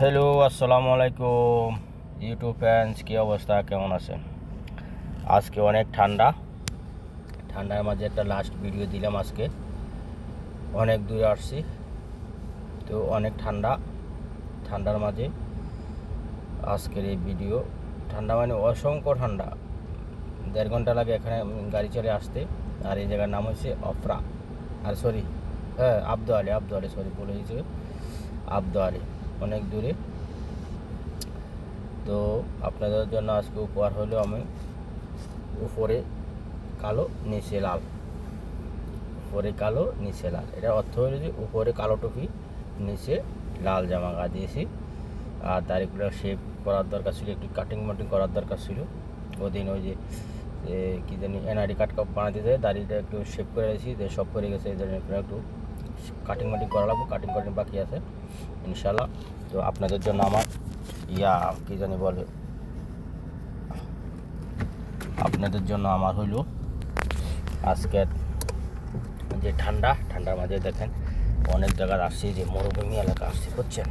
Hello, আসসালামু আলাইকুম। YouTube fans কী অবস্থা? কেমন আছেন? আজকে অনেক ঠান্ডা। ঠান্ডার মাঝে একটা লাস্ট ভিডিও দিলাম আজকে। অনেক দূরে আসছি, তো অনেক ঠান্ডা। ঠান্ডার মাঝে আজকের এই ভিডিও ঠান্ডা মানে অসংখ্য ঠান্ডা। দেড় ঘণ্টা লাগে এখানে গাড়ি চলে আসতে। আর এই জায়গার নাম হচ্ছে অফরা। আর সরি হ্যাঁ আব্দু আলী আব্দু আলী সরি বলে দিয়েছে আব্দু আলী। অনেক দূরে। তো আপনাদের জন্য আজকে উপহার হলো আমি উপরে কালো, নিচে লাল। উপরে কালো, নিচে লাল। এটা অর্থ হলো যে উপরে কালো টুপি, নিচে লাল জামা গা দিয়েছি। আর দাড়িগুলো শেপ করার দরকার ছিল, একটু কাটিং মাটিং করার দরকার ছিল। ওদিন ওই যে কি জানি, এনআইডি কার্ড বানাতে দেয় দাড়িটা একটু শেপ করে যে সব করে গেছে, এই জন্য একটু কাটিং মাটিং করা লাগবে কাটিং কাটিং বাকি আছে ইনশাল্লাহ তো আপনাদের জন্য আমার, ইয়া, কি জানি বলে, আপনাদের জন্য আমার হইল আজকের যে ঠান্ডা, ঠান্ডার মাঝে দেখেন অনেক জায়গায় আসছি যে মরুভূমি এলাকা আসছি, বুঝছেন?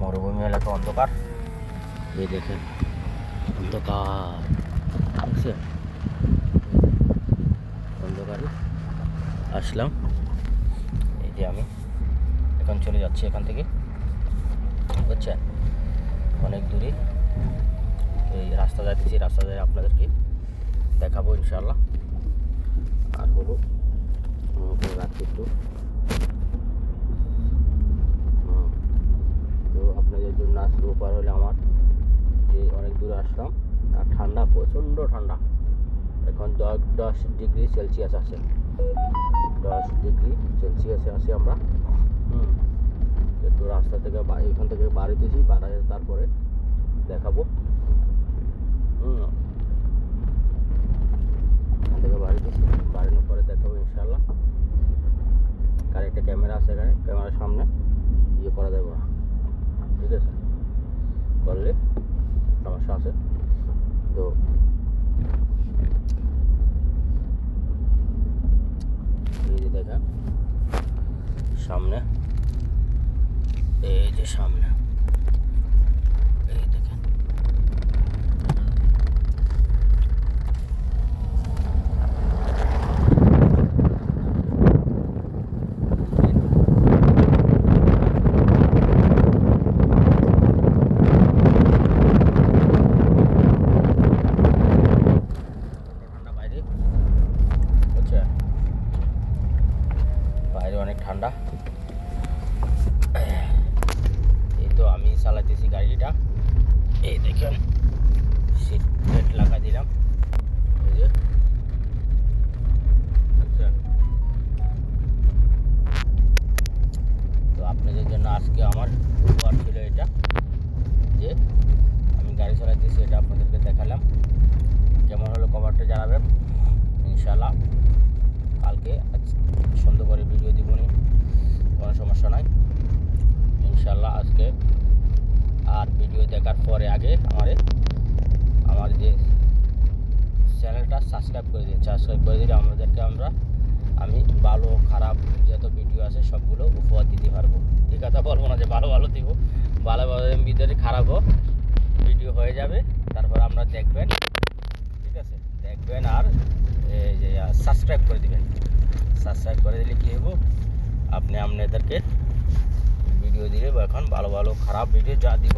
মরুভূমি এলাকা অন্ধকার, এই দেখেন অন্ধকার অন্ধকারে আসলাম। যে চলে যাচ্ছি এখান থেকে। বুঝছেন? অনেক দূরে। এই রাস্তা যাচ্ছি রাস্তা যায় আপনাদেরকে দেখাবো ইনশাল্লাহ আর হলো রাত্রি একটু। তো আপনাদের জন্য আজকে উপার হলে আমার, যে অনেক দূরে আসলাম। আর ঠান্ডা, প্রচণ্ড ঠান্ডা। এখন দশ দশ ডিগ্রি সেলসিয়াস আছে। দশ ডিগ্রি সেলসিয়াসে আছি আমরা। হুম। একটু রাস্তা থেকে এখান থেকে বাড়িতেছি বাড়ায় তারপরে দেখাবো। হুম। এখান থেকে বাড়িতেছি বাড়ানোর পরে দেখাবো ইনশাল্লাহ কার একটা ক্যামেরা আছে এখানে, ক্যামেরার সামনে ইয়ে করা যাবে না। ঠিক আছে? করলে সমস্যা আছে। তো এই যে দেখেন, সামনে এই যে সামনে। এই দেখেন। বাইরে। বাইরে অনেক ঠান্ডা এই তো আমি চালাতেছি গাড়িটা। এই দেখেন। সিট বেল্ট লাগা দিলাম। এই যে। আচ্ছা। তো আপনাদের জন্য আজকে আমার উপহার ছিল এটা। যে আমি গাড়ি চালাতেছি এটা আপনাদেরকে দেখালাম। কেমন হলো কভারটা জানাবেন? ইনশাল্লাহ কালকে সুন্দর করে ভিডিও দিবনি। কোনো সমস্যা নাই। ইনশাল্লাহ আজকে আর ভিডিও দেখার পরে আগে আমারে, আমার যে চ্যানেলটা সাবস্ক্রাইব করে দিন সাবস্ক্রাইব করে দিলে আমাদেরকে আমরা, আমি ভালো, খারাপ যত ভিডিও আছে সবগুলো উপহার দিতে পারব। এই কথা বলব না যে ভালো ভালো দিব, ভালো ভালো ভিতরে খারাপও ভিডিও হয়ে যাবে, তারপর আমরা দেখবেন, ঠিক আছে? দেখবেন আর সাবস্ক্রাইব করে দিবেন। সাবস্ক্রাইব করে দিলে কী হব আপনি আপনাদেরকে ভিডিও বা এখন ভালো ভালো খারাপ ভিডিও যা দিব,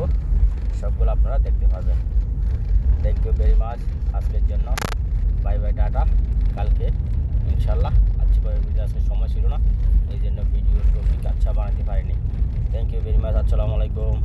সবগুলো আপনারা দেখতে পাবেন থ্যাংক ইউ ভেরি মাচ আজকের জন্য। Bye bye tata. কালকে ইনশাল্লাহ আজকে ভিডিও আজকে সময় ছিল না। এই জন্য ভিডিও টপিক আচ্ছা বানাতে পারিনি। থ্যাংক ইউ ভেরি মাচ আসসালামু আলাইকুম।